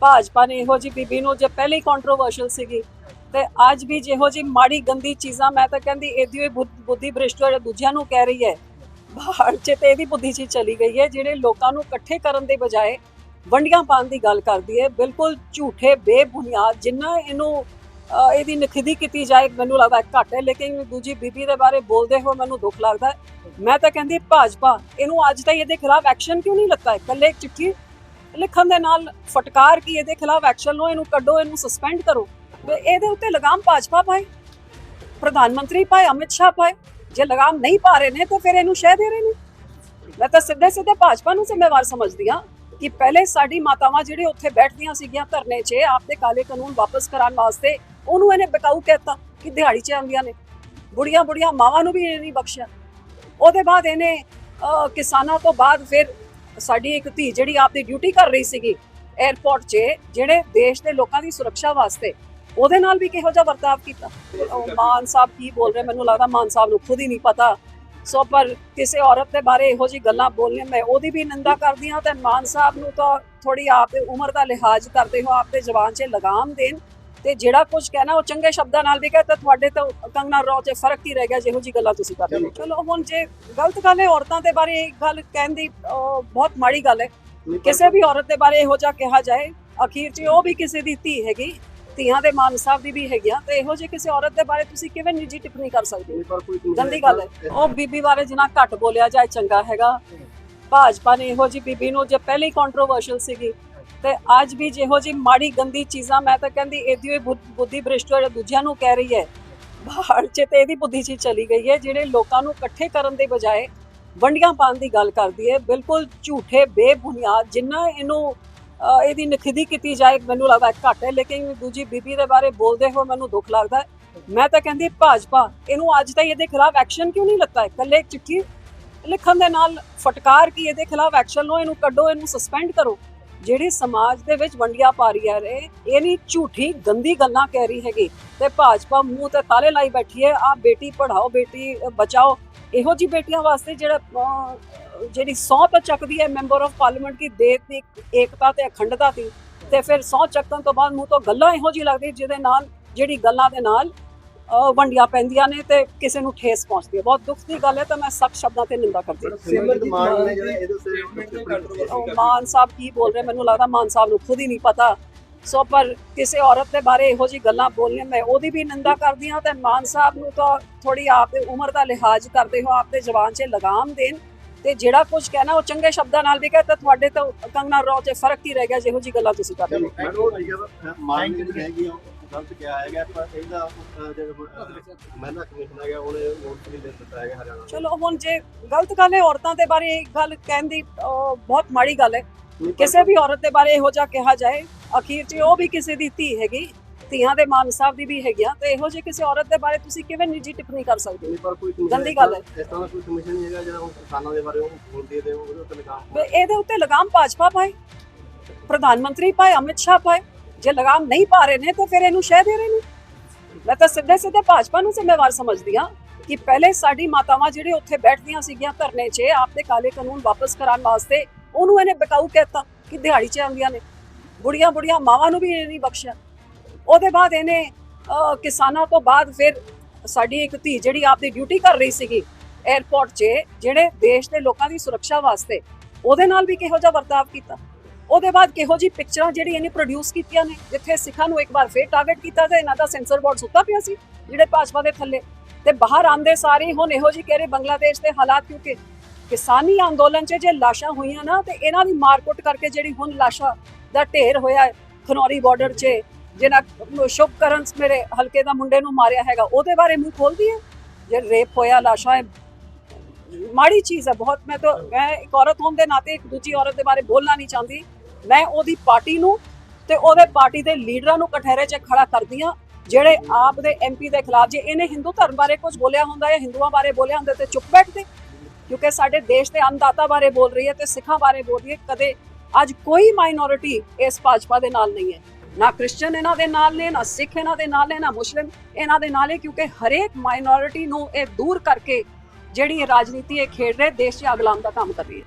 ਭਾਜਪਾ ਨੇ ਇਹੋ ਜੀ ਬੀਬੀ ਨੂੰ ਜੇ ਪਹਿਲੇ ਹੀ ਕੰਟਰੋਵਰਸ਼ਲ ਸੀਗੀ, ਤੇ ਅੱਜ ਵੀ ਜਿਹੋ ਜੀ ਮਾੜੀ ਗੰਦੀ ਚੀਜ਼ਾਂ, ਮੈਂ ਤਾਂ ਕਹਿੰਦੀ ਇਹਦੀ ਹੋਈ ਬੁੱਧੀ ਭ੍ਰਿਸ਼ਟ ਜਿਹੜਾ ਦੂਜਿਆਂ ਨੂੰ ਕਹਿ ਰਹੀ ਹੈ, ਬਾਹਰ ਚ ਤੇ ਇਹਦੀ ਬੁੱਧੀ ਚ ਚਲੀ ਗਈ ਹੈ, ਜਿਹੜੇ ਲੋਕਾਂ ਨੂੰ ਇਕੱਠੇ ਕਰਨ ਦੇ ਬਜਾਏ ਵੰਡੀਆਂ ਪਾਉਣ ਦੀ ਗੱਲ ਕਰਦੀ ਹੈ, ਬਿਲਕੁਲ ਝੂਠੇ, ਬੇਬੁਨਿਆਦ, ਜਿੰਨਾ ਇਹਨੂੰ ਇਹਦੀ ਨਖਿਦੀ ਕੀਤੀ ਜਾਏ, ਮੈਨੂੰ ਲੱਗਦਾ ਘੱਟ ਹੈ, ਲੇਕਿਨ ਦੂਜੀ ਬੀਬੀ ਦੇ ਬਾਰੇ ਬੋਲਦੇ ਹੋ ਮੈਨੂੰ ਦੁੱਖ ਲੱਗਦਾ ਮੈਂ ਤਾਂ ਕਹਿੰਦੀ ਭਾਜਪਾ, ਇਹਨੂੰ ਅੱਜ ਤਾਈਂ ਇਹਦੇ ਖਿਲਾਫ ਐਕਸ਼ਨ ਕਿਉਂ ਨਹੀਂ ਲੱਤਾ? ਇਕੱਲੇ ਚਿੱਠੀ ਲਿਖਣ ਦੇ ਨਾਲ ਫਟਕਾਰ ਕੀ ਇਹਦੇ ਖਿਲਾਫ ਐਕਸ਼ਨ ਲਓ, ਇਹਨੂੰ ਕੱਢੋ, ਇਹਨੂੰ ਸਸਪੈਂਡ ਕਰੋ। ਤੇ ਇਹਦੇ ਉੱਤੇ ਲਗਾਮ ਭਾਜਪਾ ਪਾਏ, ਪ੍ਰਧਾਨ ਮੰਤਰੀ ਪਾਏ, ਅਮਿਤ ਸ਼ਾਹ ਪਾਏ। ਜੇ ਲਗਾਮ ਨਹੀਂ ਪਾ ਰਹੇ ਨੇ, ਤਾਂ ਫਿਰ ਇਹਨੂੰ ਸ਼ਹਿ ਦੇ ਰਹੇ ਨੇ। ਮੈਂ ਤਾਂ ਸਿੱਧੇ ਸਿੱਧੇ ਭਾਜਪਾ ਨੂੰ ਜ਼ਿੰਮੇਵਾਰ ਸਮਝਦੀ ਹਾਂ ਕਿ ਪਹਿਲੇ ਸਾਡੀ ਮਾਤਾਵਾਂ ਜਿਹੜੇ ਉੱਥੇ ਬੈਠਦੀਆਂ ਸੀਗੀਆਂ ਧਰਨੇ 'ਚ, ਆਪਦੇ ਕਾਲੇ ਕਾਨੂੰਨ ਵਾਪਸ ਕਰਾਉਣ ਵਾਸਤੇ, ਉਹਨੂੰ ਇਹਨੇ ਬਕਾਊ ਕਹਿਤਾ ਕਿ ਦਿਹਾੜੀ 'ਚ ਆਉਂਦੀਆਂ ਨੇ। ਬੁੜੀਆਂ ਬੁੜੀਆਂ ਮਾਵਾਂ ਨੂੰ ਵੀ ਇਹਨੇ ਨਹੀਂ ਬਖਸ਼ਿਆ। ਉਹਦੇ ਬਾਅਦ ਇਹਨੇ ਕਿਸਾਨਾਂ ਤੋਂ ਬਾਅਦ ਫਿਰ ਸਾਡੀ ਇੱਕ ਧੀ ਜਿਹੜੀ ਆਪਦੀ ਡਿਊਟੀ ਕਰ ਰਹੀ ਸੀਗੀ 에ਅਰਪੋਰਟ 'ਚ ਜਿਹੜੇ ਦੇਸ਼ ਦੇ ਲੋਕਾਂ ਦੀ ਸੁਰੱਖਿਆ ਵਾਸਤੇ ਉਹਦੇ ਨਾਲ ਵੀ ਕਿਹੋ ਜਿਹਾ ਵਰਤਾਵ ਕੀਤਾ? ਮਾਨ ਸਾਹਿਬ ਕੀ ਬੋਲ ਰਹੇ? ਮੈਨੂੰ ਲੱਗਦਾ ਮਾਨ ਸਾਹਿਬ ਨੂੰ ਖੁਦ ਹੀ ਨਹੀਂ ਪਤਾ। ਸੋ ਪਰ ਕਿਸੇ ਔਰਤ ਦੇ ਬਾਰੇ ਇਹੋ ਜੀ ਗੱਲਾਂ ਬੋਲਣੀਆਂ, ਮੈਂ ਉਹਦੀ ਵੀ ਨਿੰਦਾ ਕਰਦੀ ਹਾਂ ਤੇ ਮਾਨ ਸਾਹਿਬ ਨੂੰ ਤਾਂ ਥੋੜੀ ਆਪ ਦੇ ਉਮਰ ਦਾ ਲਿਹਾਜ਼ ਕਰਦੇ ਹੋ ਆਪ ਦੇ ਜ਼ਬਾਨ 'ਚ ਲਗਾਮ ਦੇਣ। ਤੇ ਜਿਹੜਾ ਕੁਝ ਕਹਿਣਾ ਉਹ ਚੰਗੇ ਸ਼ਬਦਾਂ ਨਾਲ ਵੀ ਕਹੇ ਤਾਂ ਤੁਹਾਡੇ ਤਾਂ ਕੰਗਨਾ ਰੌ 'ਚ ਫ਼ਰਕ ਹੀ ਰਹਿ ਗਿਆ ਜਿਹੋ ਜੀ ਗੱਲਾਂ ਤੁਸੀਂ ਕਰਦੇ ਹੋ। ਚਲੋ ਹੁਣ ਜੇ ਗਲਤ ਗੱਲ ਹੈ ਔਰਤਾਂ ਦੇ ਬਾਰੇ ਇਹ ਗੱਲ ਕਹਿਣ ਦੀ ਬਹੁਤ ਮਾੜੀ ਗੱਲ ਹੈ। ਕਿਸੇ ਵੀ ਔਰਤ ਦੇ ਬਾਰੇ ਇਹੋ ਜਿਹਾ ਕਿਹਾ ਜਾਏ ਅਖੀਰ 'ਚ ਉਹ ਵੀ ਕਿਸੇ ਦੀ ਧੀ ਹੈਗੀ ਧੀਆਂ ਦੇ ਮਾਨ ਸਾਹਿਬ ਦੀ ਵੀ ਹੈਗੀਆਂ ਤੇ ਇਹੋ ਜਿਹੇ ਕਿਸੇ ਔਰਤ ਦੇ ਬਾਰੇ ਤੁਸੀਂ ਕਿਵੇਂ ਨਿੱਜੀ ਟਿੱਪਣੀ ਕਰ ਸਕਦੇ ਹੋ? ਗੰਦੀ ਗੱਲ ਹੈ। ਉਹ ਬੀਬੀ ਬਾਰੇ ਜਿੰਨਾ ਘੱਟ ਬੋਲਿਆ ਜਾਏ ਚੰਗਾ ਹੈਗਾ। ਭਾਜਪਾ ਨੇ ਇਹੋ ਜੀ ਬੀਬੀ ਨੂੰ ਜੇ ਪਹਿਲੇ ਕੰਟਰੋਵਰਸ਼ਲ ਸੀਗੀ ਤੇ ਅੱਜ ਵੀ ਜਿਹੋ ਜੀ ਮਾੜੀ ਗੰਦੀ ਚੀਜ਼ਾਂ ਮੈਂ ਤਾਂ ਕਹਿੰਦੀ ਇਹਦੀ ਹੋਈ ਬੁੱਧੀ ਭ੍ਰਿਸ਼ਟ ਜਿਹੜਾ ਦੂਜਿਆਂ ਨੂੰ ਕਹਿ ਰਹੀ ਹੈ। ਬਾਹਰ ਚ ਤੇ ਇਹਦੀ ਬੁੱਧੀ ਚ ਚਲੀ ਗਈ ਹੈ, ਜਿਹੜੇ ਲੋਕਾਂ ਨੂੰ ਇਕੱਠੇ ਕਰਨ ਦੇ ਬਜਾਏ ਵੰਡੀਆਂ ਪਾਉਣ ਦੀ ਗੱਲ ਕਰਦੀ ਹੈ। ਬਿਲਕੁਲ ਝੂਠੇ, ਬੇਬੁਨਿਆਦ, ਜਿੰਨਾ ਇਹਨੂੰ ਇਹਦੀ ਨਖਿਦੀ ਕੀਤੀ ਜਾਏ, ਮੈਨੂੰ ਲੱਗਦਾ ਘੱਟ ਹੈ, ਲੇਕਿਨ ਦੂਜੀ ਬੀਬੀ ਦੇ ਬਾਰੇ ਬੋਲਦੇ ਹੋ ਮੈਨੂੰ ਦੁੱਖ ਲੱਗਦਾ ਮੈਂ ਤਾਂ ਕਹਿੰਦੀ ਭਾਜਪਾ, ਇਹਨੂੰ ਅੱਜ ਤਾਈਂ ਇਹਦੇ ਖਿਲਾਫ ਐਕਸ਼ਨ ਕਿਉਂ ਨਹੀਂ ਲੱਤਾ? ਹੈ ਕੱਲੇ ਚਿੱਠੀ ਲਿਖਣ ਦੇ ਨਾਲ ਫਟਕਾਰ ਕੀ ਇਹਦੇ ਖਿਲਾਫ ਐਕਸ਼ਨ ਲਓ, ਇਹਨੂੰ ਕੱਢੋ, ਇਹਨੂੰ ਸਸਪੈਂਡ ਕਰੋ। ਜਿਹੜੀ ਸਮਾਜ ਦੇ ਵਿੱਚ ਵੰਡੀਆਂ ਪਾ ਰਹੀ ਹੈ ਇਹ ਨਹੀਂ ਝੂਠੀ ਗੰਦੀ ਗੱਲਾਂ ਕਹਿ ਰਹੀ ਹੈਗੀ। ਤੇ ਭਾਜਪਾ ਮੂੰਹ ਤੇ ਤਾਲੇ ਲਾਈ ਬੈਠੀ ਹੈ ਆ ਬੇਟੀ ਪੜਾਓ ਬੇਟੀ ਬਚਾਓ, ਇਹੋ ਜੀ ਬੇਟੀਆਂ ਵਾਸਤੇ ਜਿਹੜਾ ਜਿਹੜੀ ਸਹੁੰ ਤਾਂ ਚੱਕਦੀ ਹੈ ਮੈਂਬਰ ਆਫ ਪਾਰਲੀਮੈਂਟ ਦੀ ਦੇਸ਼ ਦੀ ਏਕਤਾ ਤੇ ਅਖੰਡਤਾ ਦੀ, ਤੇ ਫਿਰ ਸਹੁੰ ਚੱਕਣ ਤੋਂ ਬਾਅਦ ਮੂੰਹ ਤੋਂ ਗੱਲਾਂ ਇਹੋ ਜੀ ਲੱਗਦੀ ਜਿਹਦੇ ਨਾਲ, ਜਿਹੜੀ ਗੱਲਾਂ ਦੇ ਨਾਲ ਵੰਡੀਆਂ ਪੈਂਦੀਆਂ ਨੇ ਤੇ ਕਿਸੇ ਨੂੰ ਠੇਸ ਪਹੁੰਚਦੀ ਹੈ। ਬਹੁਤ ਦੁੱਖ ਦੀ ਗੱਲ ਹੈ ਤਾਂ ਮੈਂ ਸਖਤ ਸ਼ਬਦਾਂ ਤੇ ਨਿੰਦਾ ਕਰਦੀ ਹਾਂ। ਮਾਨ ਸਾਹਿਬ ਕੀ ਬੋਲ ਰਹੇ? ਮੈਨੂੰ ਲੱਗਦਾ ਮਾਨ ਸਾਹਿਬ ਨੂੰ ਖੁਦ ਹੀ ਨਹੀਂ ਪਤਾ। ਸੋ ਪਰ ਕਿਸੇ ਔਰਤ ਦੇ ਬਾਰੇ ਇਹੋ ਜੀ ਗੱਲਾਂ ਬੋਲਣੀਆਂ ਮੈਂ ਉਹਦੀ ਵੀ ਨਿੰਦਾ ਕਰਦੀ ਹਾਂ ਤੇ ਮਾਨ ਸਾਹਿਬ ਨੂੰ ਤਾਂ ਥੋੜੀ ਆਪ ਦੇ ਉਮਰ ਦਾ ਲਿਹਾਜ਼ ਕਰਦੇ ਹੋ ਆਪ ਦੇ ਜ਼ਬਾਨ 'ਚ ਲਗਾਮ ਦੇਣ ਤੇ ਜਿਹੜਾ ਕੁਝ ਕਹਿਣਾ ਉਹ ਚੰਗੇ ਸ਼ਬਦਾਂ ਨਾਲ ਵੀ ਕਹੇ ਤਾਂ ਤੁਹਾਡੇ ਤਾਂ ਕੰਗਨਾ ਰੌ 'ਚ ਫ਼ਰਕ ਹੀ ਰਹਿ ਗਿਆ ਜਿਹੋ ਜੀ ਗੱਲਾਂ ਤੁਸੀਂ ਕਰਦੇ ਹੋ। ਗਲਤ ਕਿਹਾ ਹੈਗਾ ਪਰ ਇਹਦਾ ਅਹ, ਜਿਹੜਾ ਮਹਿਲਾ ਕਮਿਸ਼ਨ ਹੈਗਾ ਉਹਨੇ ਨਹੀਂ ਦੇ ਦਿੱਤਾ ਹੈਗਾ ਹਰਿਆਣਾ ਚਲੋ ਹੁਣ ਜੇ ਗਲਤ ਗੱਲ ਹੈ ਔਰਤਾਂ ਦੇ ਬਾਰੇ ਇਹ ਗੱਲ ਕਹਿਣ ਦੀ ਅਹ, ਬਹੁਤ ਮਾੜੀ ਗੱਲ ਹੈ। ਕਿਸੇ ਵੀ ਔਰਤ ਦੇ ਬਾਰੇ ਇਹੋ ਜਿਹਾ ਕਿਹਾ ਜਾਏ ਅਖੀਰ 'ਚ ਉਹ ਵੀ ਕਿਸੇ ਦੀ ਧੀ ਹੈਗੀ ਧੀਆਂ ਦੇ ਮਾਨ ਸਾਹਿਬ ਦੀ ਵੀ ਹੈਗੀਆਂ ਤੇ ਇਹੋ ਜਿਹੇ ਕਿਸੇ ਔਰਤ ਦੇ ਬਾਰੇ ਤੁਸੀਂ ਕਿਵੇਂ ਨਿੱਜੀ ਟਿੱਪਣੀ ਕਰ ਸਕਦੇ ਹੋ? ਨਹੀਂ ਪਰ ਕੋਈ commission ਗੰਦੀ ਗੱਲ ਹੈ। ਇਸ ਤਰ੍ਹਾਂ ਦਾ ਕੋਈ ਕਮਿਸ਼ਨ ਨਹੀਂ ਹੈਗਾ ਜਿਹੜਾ ਹੁਣ ਕਿਸਾਨਾਂ ਦੇ ਬਾਰੇ ਉਹ ਬੋਲਦੀ ਹੈ ਉਹਦੇ ਉੱਤੇ ਲਗਾਮ ਇਹਦੇ ਉੱਤੇ ਲਗਾਮ ਭਾਜਪਾ ਪਾਏ ਪ੍ਰਧਾਨ ਮੰਤਰੀ ਪਾਏ ਅਮਿਤ ਸ਼ਾਹ ਪਾਏ। ਜੇ ਲਗਾਮ ਨਹੀਂ ਪਾ ਰਹੇ ਨੇ, ਤਾਂ ਫਿਰ ਇਹਨੂੰ ਸ਼ਹਿ ਦੇ ਰਹੇ ਨੇ। ਮੈਂ ਤਾਂ ਸਿੱਧੇ ਸਿੱਧੇ ਭਾਜਪਾ ਨੂੰ ਜ਼ਿੰਮੇਵਾਰ ਸਮਝਦੀ ਹਾਂ ਕਿ ਪਹਿਲੇ ਸਾਡੀ ਮਾਤਾਵਾਂ ਜਿਹੜੇ ਉੱਥੇ ਬੈਠਦੀਆਂ ਸੀਗੀਆਂ ਧਰਨੇ 'ਚ, ਆਪਦੇ ਕਾਲੇ ਕਾਨੂੰਨ ਵਾਪਸ ਕਰਾਉਣ ਵਾਸਤੇ, ਉਹਨੂੰ ਇਹਨੇ ਬਕਾਊ ਕਹਿਤਾ ਕਿ ਦਿਹਾੜੀ 'ਚ ਆਉਂਦੀਆਂ ਨੇ। ਬੁੜੀਆਂ ਬੁੜੀਆਂ ਮਾਵਾਂ ਨੂੰ ਵੀ ਇਹਨੇ ਨਹੀਂ ਬਖਸ਼ਿਆ। ਉਹਦੇ ਬਾਅਦ ਇਹਨੇ ਕਿਸਾਨਾਂ ਤੋਂ ਬਾਅਦ ਫਿਰ ਸਾਡੀ ਇੱਕ ਧੀ ਜਿਹੜੀ ਆਪਦੀ ਡਿਊਟੀ ਕਰ ਰਹੀ ਸੀਗੀ 에ਅਰਪੋਰਟ 'ਚ, ਜਿਹੜੇ ਦੇਸ਼ ਦੇ ਲੋਕਾਂ ਦੀ ਸੁਰੱਖਿਆ ਵਾਸਤੇ, ਉਹਦੇ ਨਾਲ ਵੀ ਕਿਹੋ ਜਿਹਾ ਵਰਤਾਵ ਕੀਤਾ। ਉਹਦੇ ਬਾਅਦ ਕਿਹੋ ਜੀ ਪਿਕਚਰਾਂ ਜਿਹੜੀ ਇਹਨੇ ਪ੍ਰੋਡਿਊਸ ਕੀਤੀਆਂ ਨੇ, ਜਿੱਥੇ ਸਿੱਖਾਂ ਨੂੰ ਇੱਕ ਵਾਰ ਫੇਰ ਟਾਰਗੇਟ ਕੀਤਾ ਤੇ ਇਹਨਾਂ ਦਾ ਸੈਂਸਰ ਬੋਰਡ ਸੁੱਤਾ ਪਿਆ ਸੀ, ਜਿਹੜੇ ਭਾਜਪਾ ਦੇ ਥੱਲੇ। ਤੇ ਬਾਹਰ ਆਂਦੇ ਸਾਰੇ ਹੁਣ ਇਹੋ ਜੀ ਕਹਿ ਰਹੇ ਬੰਗਲਾਦੇਸ਼ ਦੇ ਹਾਲਾਤ, ਕਿਉਂਕਿ ਕਿਸਾਨੀ ਅੰਦੋਲਨ 'ਚ ਜੇ ਲਾਸ਼ਾਂ ਹੋਈਆਂ ਨਾ, ਤੇ ਇਹਨਾਂ ਦੀ ਮਾਰਕੁੱਟ ਕਰਕੇ ਜਿਹੜੀ ਹੁਣ ਲਾਸ਼ਾਂ ਦਾ ਢੇਰ ਹੋਇਆ ਹੈ, ਖਨੌਰੀ ਬਾਰਡਰ 'ਚ, ਜਿਹਨਾਂ ਸ਼ੁਭ ਕਰਨ ਮੇਰੇ ਹਲਕੇ ਦਾ ਮੁੰਡੇ ਨੂੰ ਮਾਰਿਆ ਹੈਗਾ, ਉਹਦੇ ਬਾਰੇ ਮੂੰਹ ਖੋਲਦੀ ਹੈ? ਜੇ ਰੇਪ ਹੋਇਆ, ਲਾਸ਼ਾਂ ਹੈ, ਮਾੜੀ ਚੀਜ਼ ਹੈ, ਬਹੁਤ ਮੈਂ ਤਾਂ, ਮੈਂ ਇੱਕ ਔਰਤ ਹੋਣ ਦੇ ਨਾਤੇ ਇੱਕ ਦੂਜੀ ਔਰਤ ਦੇ ਬਾਰੇ ਬੋਲਣਾ ਨਹੀਂ ਚਾਹੁੰਦੀ। ਮੈਂ ਉਹਦੀ ਪਾਰਟੀ ਨੂੰ ਤੇ ਉਹਦੇ ਪਾਰਟੀ ਦੇ ਲੀਡਰਾਂ ਨੂੰ ਕਠਹਿਰੇ 'ਚ ਖੜਾ ਕਰਦੀ ਹਾਂ, ਜਿਹੜੇ ਆਪ ਦੇ ਐਮਪੀ ਦੇ ਖਿਲਾਫ ਜੇ ਇਹਨੇ ਹਿੰਦੂ ਧਰਮ ਬਾਰੇ ਕੁਝ ਬੋਲਿਆ ਹੁੰਦਾ ਜਾਂ ਹਿੰਦੂਆਂ ਬਾਰੇ ਬੋਲਿਆ ਹੁੰਦਾ ਤੇ ਚੁੱਪ ਬੈਠਦੇ। ਕਿਉਂਕਿ ਸਾਡੇ ਦੇਸ਼ ਦੇ ਅੰਨਦਾਤਾ ਬਾਰੇ ਬੋਲ ਰਹੀ ਹੈ ਤੇ ਸਿੱਖਾਂ ਬਾਰੇ ਬੋਲ ਰਹੀ ਹੈ, ਕਦੇ ਅੱਜ ਕੋਈ ਮਾਈਨੋਰਿਟੀ ਇਸ ਭਾਜਪਾ ਦੇ ਨਾਲ ਨਹੀਂ ਹੈ। ਨਾ ਕ੍ਰਿਸਚੀਅਨ ਇਹਨਾਂ ਦੇ ਨਾਲ ਨੇ, ਨਾ ਸਿੱਖ ਇਹਨਾਂ ਦੇ ਨਾਲ ਨੇ, ਨਾ ਮੁਸਲਿਮ ਇਹਨਾਂ ਦੇ ਨਾਲ ਹੈ ਕਿਉਂਕਿ ਹਰੇਕ ਮਾਈਨੋਰਿਟੀ ਨੂੰ ਇਹ ਦੂਰ ਕਰਕੇ ਜਿਹੜੀ ਇਹ ਰਾਜਨੀਤੀ ਇਹ ਖੇਡ ਰਹੇ, ਦੇਸ਼ 'ਚ ਅਗਲਾਮ ਦਾ ਕੰਮ ਕਰ ਰਹੀ ਹੈ।